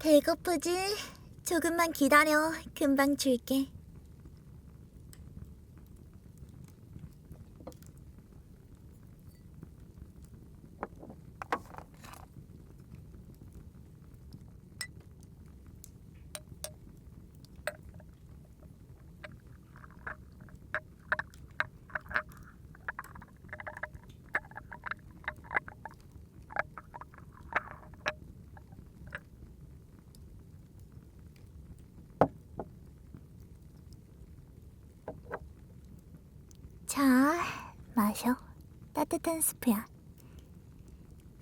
배고프지? 조금만 기다려. 금방 줄게. 자, 마셔. 따뜻한 스프야.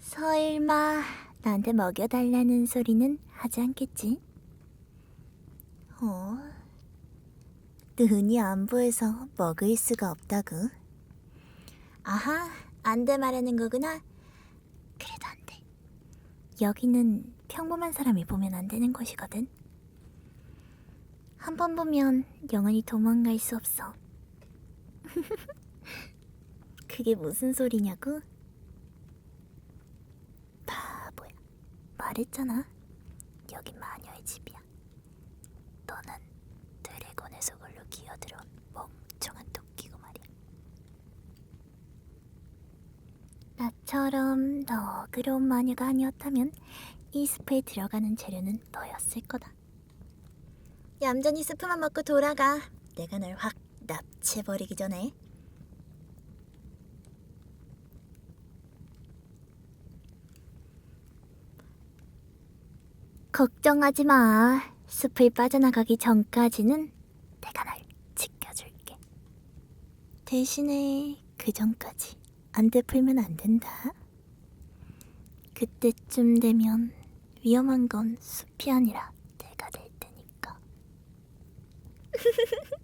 설마 나한테 먹여달라는 소리는 하지 않겠지? 어? 눈이 안 보여서 먹을 수가 없다고? 아하, 안 돼 말하는 거구나. 그래도 안 돼. 여기는 평범한 사람이 보면 안 되는 곳이거든. 한 번 보면 영원히 도망갈 수 없어. 그게 무슨 소리냐고? 바보야. 말했잖아. 여기 마녀의 집이야. 너는 드래곤의 속을로 기어들어온 멍청한 토끼고 말이야. 나처럼 너그러운 마녀가 아니었다면 이 숲에 들어가는 재료는 너였을 거다. 얌전히 스프만 먹고 돌아가. 내가 널 확 납치해버리기 전에. 걱정하지 마. 숲을 빠져나가기 전까지는 내가 날 지켜줄게. 대신에 그 전까지 안돼 풀면 안 된다. 그때쯤 되면 위험한 건 숲이 아니라 내가 될 테니까.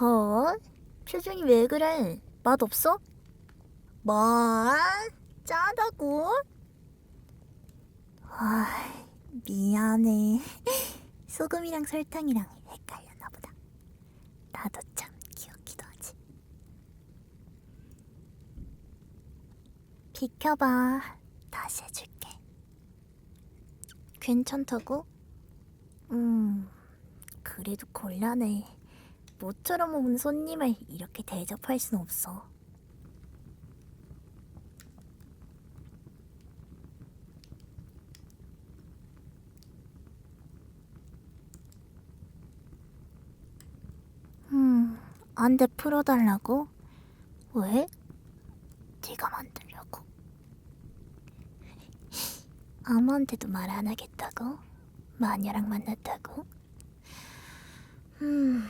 어? 표정이 왜 그래? 맛 없어? 뭐? 짜다고? 아, 미안해. 소금이랑 설탕이랑 헷갈렸나 보다. 나도 참 귀엽기도 하지. 비켜봐. 다시 해줄게. 괜찮다고? 음, 그래도 곤란해. 모처럼 온 손님을 이렇게 대접할 순 없어. 음, 안 돼 풀어달라고? 왜? 네가 만들려고. 아무한테도 말 안 하겠다고? 마녀랑 만났다고? 음,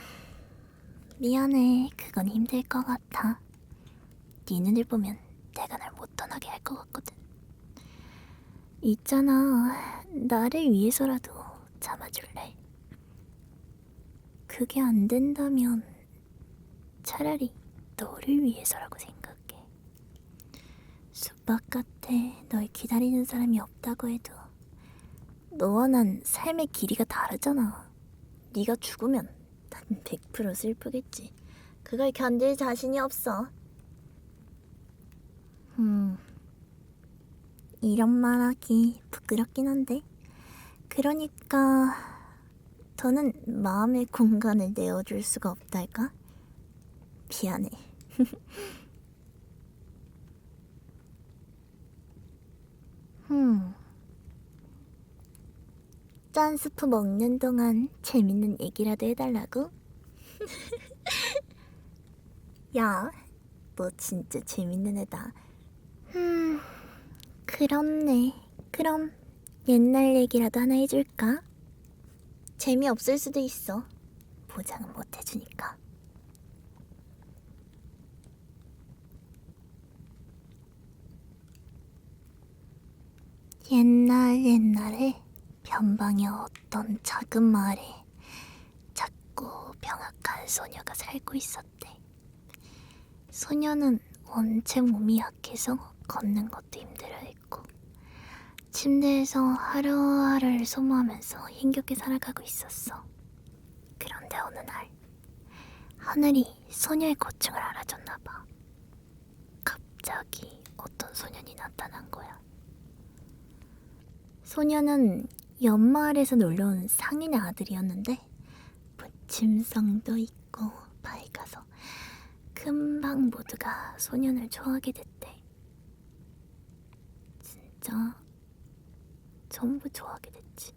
미안해. 그건 힘들 것 같아. 네 눈을 보면 내가 날 못 떠나게 할 것 같거든. 있잖아. 나를 위해서라도 참아줄래? 그게 안 된다면 차라리 너를 위해서라고 생각해. 숲 바깥에 널 기다리는 사람이 없다고 해도 너와 난 삶의 길이가 다르잖아. 네가 죽으면 난 100% 슬프겠지. 그걸 견딜 자신이 없어. 음. 이런 말 하기 부끄럽긴 한데. 그러니까 더는 마음의 공간을 내어줄 수가 없달까? 미안해. 음. 짠 스프 먹는 동안 재밌는 얘기라도 해달라고? 야, 너 진짜 재밌는 애다. 음, 그렇네. 그럼 옛날 얘기라도 하나 해줄까? 재미없을 수도 있어. 보장은 못 해주니까. 옛날 옛날에 변방의 어떤 작은 마을에 작고 병약한 소녀가 살고 있었대. 소녀는 원체 몸이 약해서 걷는 것도 힘들어했고 침대에서 하루하루를 소모하면서 힘겹게 살아가고 있었어. 그런데 어느 날 하늘이 소녀의 고충을 알아줬나 봐. 갑자기 어떤 소년이 나타난 거야. 소녀는 연마을에서 놀러온 상인의 아들이었는데 부침성도 있고 밝아서 금방 모두가 소년을 좋아하게 됐대. 진짜 전부 좋아하게 됐지.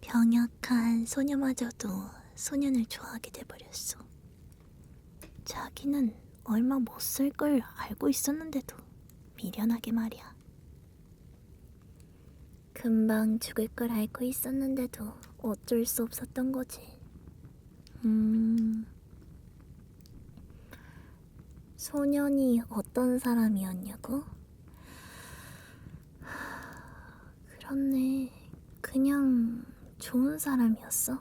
병약한 소녀마저도 소년을 좋아하게 돼버렸어. 자기는 얼마 못 쓸 걸 알고 있었는데도 미련하게 말이야. 금방 죽을 걸 알고 있었는데도 어쩔 수 없었던 거지. 음. 소년이 어떤 사람이었냐고? 하, 그렇네. 그냥 좋은 사람이었어.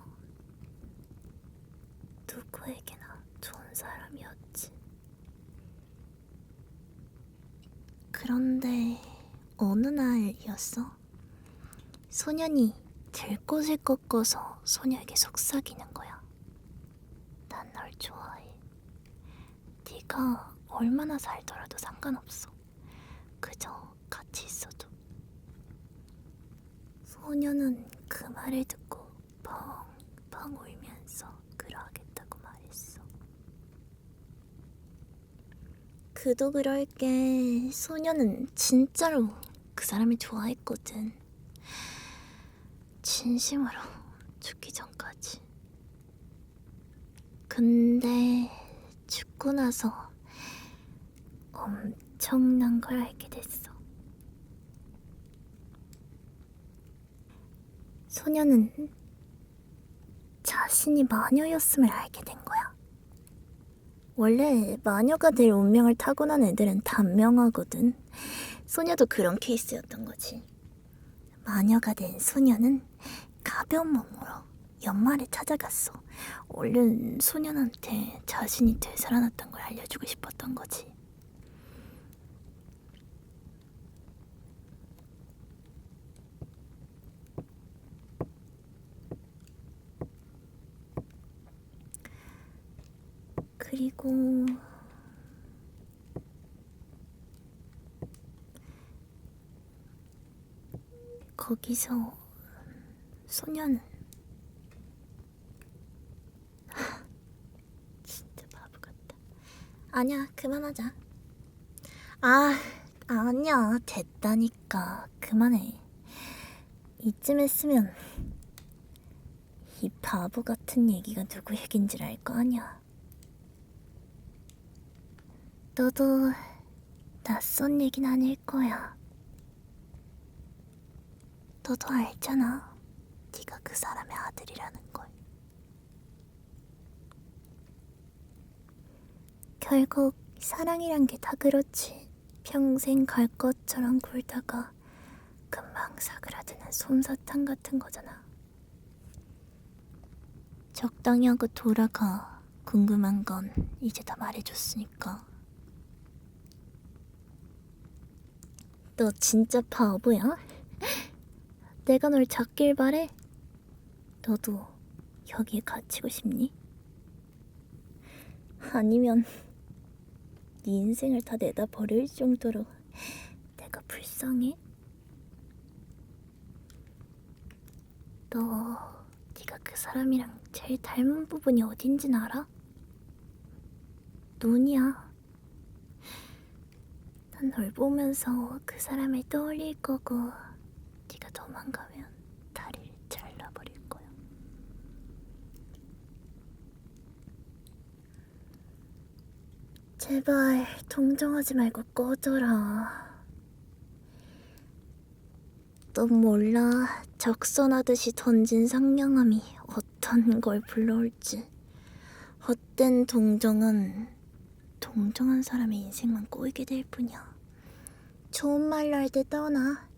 누구에게나 좋은 사람이었지. 그런데 어느 날이었어? 소년이 들꽃을 꺾어서 소녀에게 속삭이는 거야. 난 널 좋아해. 네가 얼마나 살더라도 상관없어. 그저 같이 있어도. 소녀는 그 말을 듣고 펑펑 울면서 그러하겠다고 말했어. 그도 그럴 게 소녀는 진짜로 그 사람을 좋아했거든. 진심으로 죽기 전까지. 근데 죽고 나서 엄청난 걸 알게 됐어. 소녀는 자신이 마녀였음을 알게 된 거야. 원래 마녀가 될 운명을 타고난 애들은 단명하거든. 소녀도 그런 케이스였던 거지. 마녀가 된 소녀는 가벼운 몸으로 연말에 찾아갔어. 얼른 소년한테 자신이 되살아났던 걸 알려주고 싶었던 거지. 그리고 거기서 하, 진짜 바보 같다. 아니야, 그만하자. 아, 아니야, 됐다니까. 그만해. 이쯤 했으면 이 바보 같은 얘기가 누구 얘긴줄 알 거 아니야. 너도 낯선 얘긴 아닐 거야. 너도 알잖아. 네가 그 사람의 아들이라는 걸. 결국 사랑이란 게 다 그렇지. 평생 갈 것처럼 굴다가 금방 사그라드는 솜사탕 같은 거잖아. 적당히 하고 돌아가. 궁금한 건 이제 다 말해줬으니까. 너 진짜 바보야? 내가 널 잡길 바래? 너도 여기에 갇히고 싶니? 아니면 네 인생을 다 내다 버릴 정도로 내가 불쌍해? 너 네가 그 사람이랑 제일 닮은 부분이 어딘진 알아? 눈이야. 난 널 보면서 그 사람을 떠올릴 거고 네가 도망가면 다리를 잘라버릴 거야. 제발 동정하지 말고 꺼져라. 넌 몰라 적선하듯이 던진 상냥함이 어떤 걸 불러올지. 헛된 동정은 동정한 사람의 인생만 꼬이게 될 뿐이야. 좋은 말로 할 때 떠나.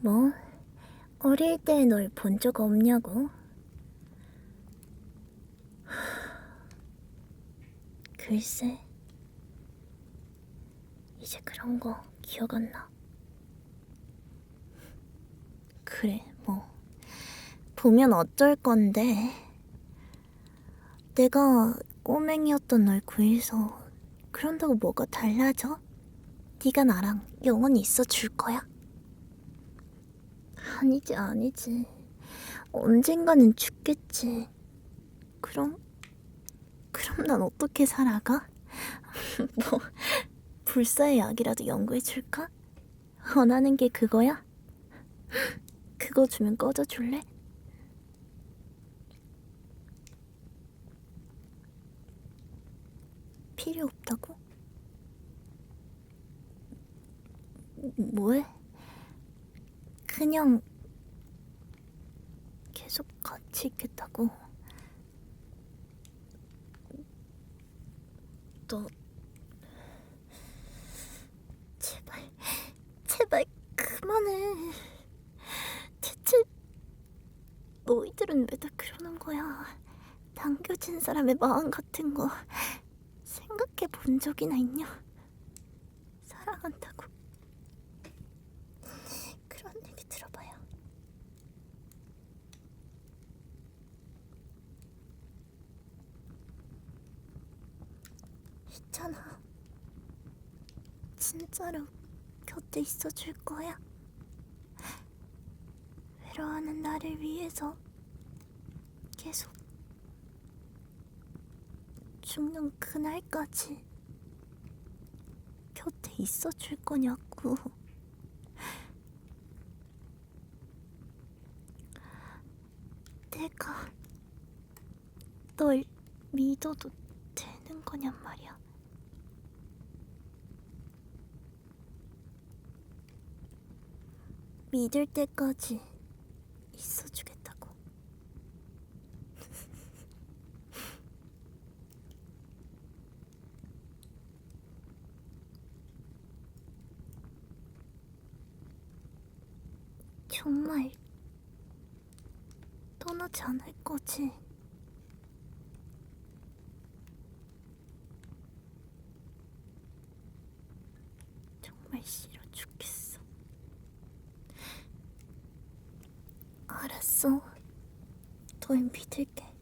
뭐? 어릴 때 널 본 적 없냐고? 글쎄, 이제 그런 거 기억 안 나. 그래, 뭐. 보면 어쩔 건데. 내가 꼬맹이였던 날 구해서 그런다고 뭐가 달라져? 네가 나랑 영원히 있어 줄 거야? 아니지, 아니지. 언젠가는 죽겠지. 그럼, 그럼 난 어떻게 살아가? 뭐, 불사의 약이라도 연구해 줄까? 원하는 게 그거야? 그거 주면 꺼져 줄래? 필요 없다고? 뭐해? 그냥 계속 같이 있겠다고. 너 제발 제발 그만해. 대체 너희들은 왜 다 그러는 거야? 당겨진 사람의 마음 같은 거 생각해 본 적이나 있냐? 사랑한다고. 그런 얘기 들어봐요. 있잖아. 진짜로 곁에 있어줄 거야. 외로워하는 나를 위해서 계속 죽는 그날까지 곁에 있어줄 거냐고. 내가 널 믿어도 되는 거냔 말이야. 믿을 때까지 있어주겠다고. 정말 떠나지 않을 거지. 정말 싫어 죽겠어. 알았어. 널 믿을게.